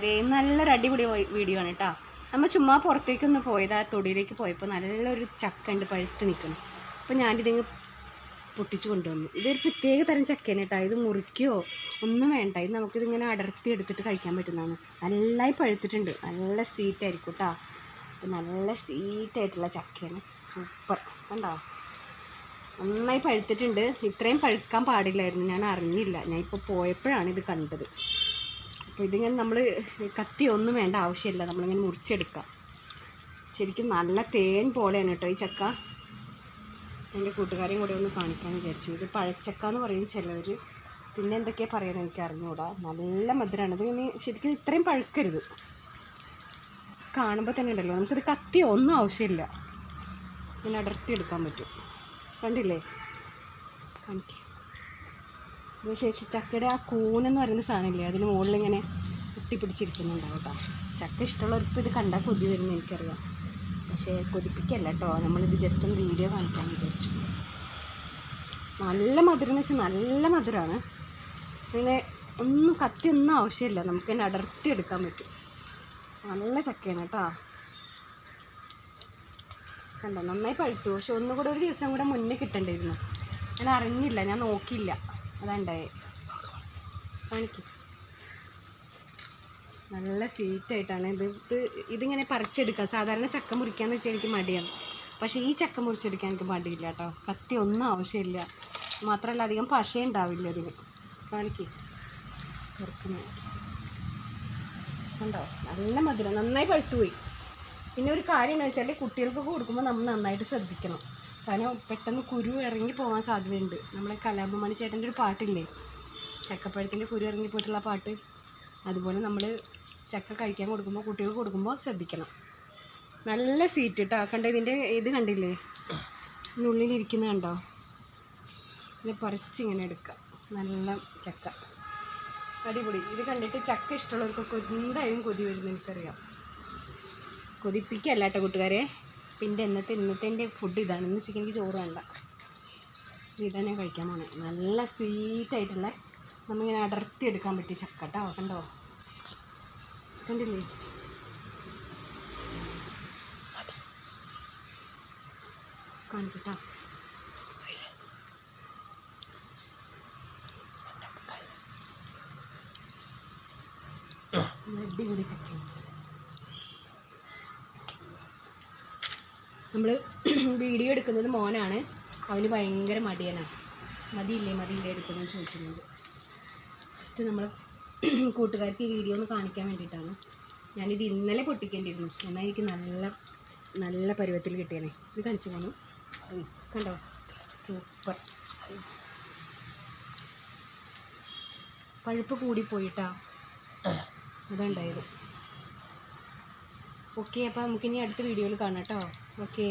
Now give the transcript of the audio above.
കൂട്ടുകാരെ നല്ലൊരു അടിപൊളി വീഡിയോ ആണ് കേട്ടോ നമ്മൾ ചുമ്മാ പുറത്തേക്കൊന്ന് പോയത് ആ തൊടിയിലേക്ക് പോയപ്പോൾ നല്ലൊരു ചക്ക ഉണ്ട് പഴുത്ത് നിൽക്കണം അപ്പോൾ ഞാനിതിങ്ങ് പൊട്ടിച്ച് കൊണ്ടുവന്നു. ഇതൊരു പ്രത്യേക തരം ചക്കയാണ് കേട്ടോ ഇത് മുറിക്കുകയോ ഒന്നും വേണ്ട. ഇത് നമുക്കിതിങ്ങനെ അടർത്തി എടുത്തിട്ട് കഴിക്കാൻ പറ്റുന്നതാണ്. നല്ലായി പഴുത്തിട്ടുണ്ട്. നല്ല സ്വീറ്റ് ആയിരിക്കും കേട്ടോ നല്ല സ്വീറ്റായിട്ടുള്ള ചക്കയാണ്. സൂപ്പർ കണ്ടോ? നന്നായി പഴുത്തിട്ടുണ്ട്. ഇത്രയും പഴുക്കാൻ പാടില്ലായിരുന്നു. ഞാൻ അറിഞ്ഞില്ല. ഞാൻ ഇപ്പോൾ പോയപ്പോഴാണ് ഇത് കണ്ടത്. അപ്പോൾ ഇതിങ്ങനെ നമ്മൾ കത്തി ഒന്നും വേണ്ട ആവശ്യമില്ല. നമ്മളിങ്ങനെ മുറിച്ചെടുക്കാം. ശരിക്കും നല്ല തേൻ പോലെയാണ് കേട്ടോ ഈ ചക്ക. എന്റെ കൂട്ടുകാരെയും കൂടെ ഒന്ന് കാണിക്കാൻ വിചാരിച്ചു. ഇത് പഴച്ചക്ക എന്ന് പറയും ചിലവർ പിന്നെ എന്തൊക്കെയാണ് പറയുന്നത് എനിക്ക് അറിഞ്ഞുകൂടാ നല്ല മധുരമാണ് ഇതിങ്ങനെ ശരിക്കും ഇത്രയും പഴുക്കരുത്. കാണുമ്പോൾ തന്നെ ഉണ്ടല്ലോ. നമുക്കിത് കത്തി ഒന്നും ആവശ്യമില്ല. ഇങ്ങനെ അടർത്തി എടുക്കാൻ പറ്റും. കണ്ടില്ലേ? കാണിക്ക്. ഇത് ശേഷം ചക്കയുടെ ആ കൂനെന്ന് പറയുന്ന സാധനമില്ലേ അതിന് മുകളിൽ ഇങ്ങനെ ഒട്ടിപ്പിടിച്ചിരിക്കുന്നുണ്ടാവും കേട്ടോ. ചക്ക ഇഷ്ടമുള്ളവർക്ക് ഇത് കണ്ടാൽ കൊതി വരുമെന്ന് എനിക്കറിയാം. പക്ഷേ കൊതിപ്പിക്കല്ല കേട്ടോ. നമ്മളിത് ജസ്റ്റ് ഒന്ന് വീഡിയോ കാണിക്കാൻ വിചാരിച്ചു. നല്ല മധുരം എന്ന് വെച്ചാൽ നല്ല മധുരമാണ് പിന്നെ ഒന്നും കത്തി ഒന്നും ആവശ്യമില്ല. നമുക്ക് തന്നെ അടർത്തി എടുക്കാൻ പറ്റും. നല്ല ചക്കയാണ് കേട്ടോ. കണ്ടോ? നന്നായി പഴുത്തു. പക്ഷെ ഒന്നുകൂടെ ഒരു ദിവസം കൂടെ മുന്നേ കിട്ടേണ്ടിയിരുന്നു. ഞാൻ അറിഞ്ഞില്ല. ഞാൻ നോക്കിയില്ല. അതാണ്ടായേ. കാണിക്കും. നല്ല സ്വീറ്റായിട്ടാണ്. ഇത് ഇത് ഇതിങ്ങനെ പറിച്ചെടുക്കുക സാധാരണ ചക്ക മുറിക്കാന്ന് വെച്ചാൽ എനിക്ക് മടിയാണ്. പക്ഷേ ഈ ചക്ക മുറിച്ചെടുക്കാൻ എനിക്ക് മടിയില്ല കേട്ടോ. കത്തി ഒന്നും ആവശ്യമില്ല. മാത്രമല്ല അധികം പശ ഉണ്ടാവില്ല അതിന് കാണിക്ക്. ചെറുക്കുന്ന കണ്ടോ? നല്ല മധുരം. നന്നായി പഴുത്തുപോയി. പിന്നെ ഒരു കാര്യം എന്ന് വെച്ചാൽ കുട്ടികൾക്കൊക്കെ കൊടുക്കുമ്പോൾ നമ്മൾ നന്നായിട്ട് ശ്രദ്ധിക്കണം. കാരണം പെട്ടെന്ന് കുരു ഇറങ്ങി പോകാൻ സാധ്യതയുണ്ട്. നമ്മളെ കലാഭമണി ചേട്ടന്റെ ഒരു പാട്ടില്ലേ? ചക്കപ്പഴത്തിന്റെ കുരു ഇറങ്ങി പോയിട്ടുള്ള പാട്ട്. അതുപോലെ നമ്മൾ ചക്ക കഴിക്കാൻ കൊടുക്കുമ്പോൾ കുട്ടികൾക്ക് കൊടുക്കുമ്പോൾ ശ്രദ്ധിക്കണം. നല്ല സീറ്റ് കേട്ടോ കണ്ട ഇതിന്റെ ഇത് കണ്ടില്ലേ? ഇതിനുള്ളിലിരിക്കുന്ന കണ്ടോ? ഇത് പറിച്ചിങ്ങനെ എടുക്കാം നല്ല ചക്ക. അടിപൊളി. ഇത് കണ്ടിട്ട് ചക്ക ഇഷ്ടമുള്ളവർക്കൊക്കെ എന്തായാലും കൊതി വരുമെന്ന് എനിക്കറിയാം. കൊതിപ്പിക്കല്ല കേട്ടോ കൂട്ടുകാരെ. പിന്നെ ഇന്നത്തെ ഇന്നത്തെ എന്റെ ഫുഡ് ഇതാണ്. ഇന്ന് ഉച്ചയ്ക്ക് ചോറ് വേണ്ട. ഇതാണ് ഞാൻ കഴിക്കാൻ പോണേ. നല്ല സ്വീറ്റായിട്ടുള്ള നമ്മിങ്ങനെ അടർത്തി എടുക്കാൻ പറ്റിയ ചക്കട്ടോ കണ്ടോ? കണ്ടില്ലേ? കാണിക്കട്ടോ അടിപൊളി ചക്കയാണ്. നമ്മൾ വീഡിയോ എടുക്കുന്നത് മോനാണ്. അവന് ഭയങ്കര മടിയനാണ് മതിയില്ലേ മതിയില്ലേ എടുക്കുന്നത് ചോദിക്കുന്നത്. ജസ്റ്റ് നമ്മൾ കൂട്ടുകാർക്ക് ഈ വീഡിയോ ഒന്ന് കാണിക്കാൻ വേണ്ടിയിട്ടാണ്. ഞാനിത് ഇന്നലെ പൊട്ടിക്കേണ്ടിയിരുന്നു. എന്നാൽ എനിക്ക് നല്ല നല്ല പരുവത്തിൽ കിട്ടിയനെ. ഇത് കാണിച്ചു പോകുന്നു കണ്ടോ? സൂപ്പർ പഴുപ്പ് കൂടിപ്പോയിട്ടാ അതുണ്ടായത് ഓക്കെ അപ്പോൾ നമുക്കിനി അടുത്ത വീഡിയോയിൽ കാണാം കേട്ടോ. ओके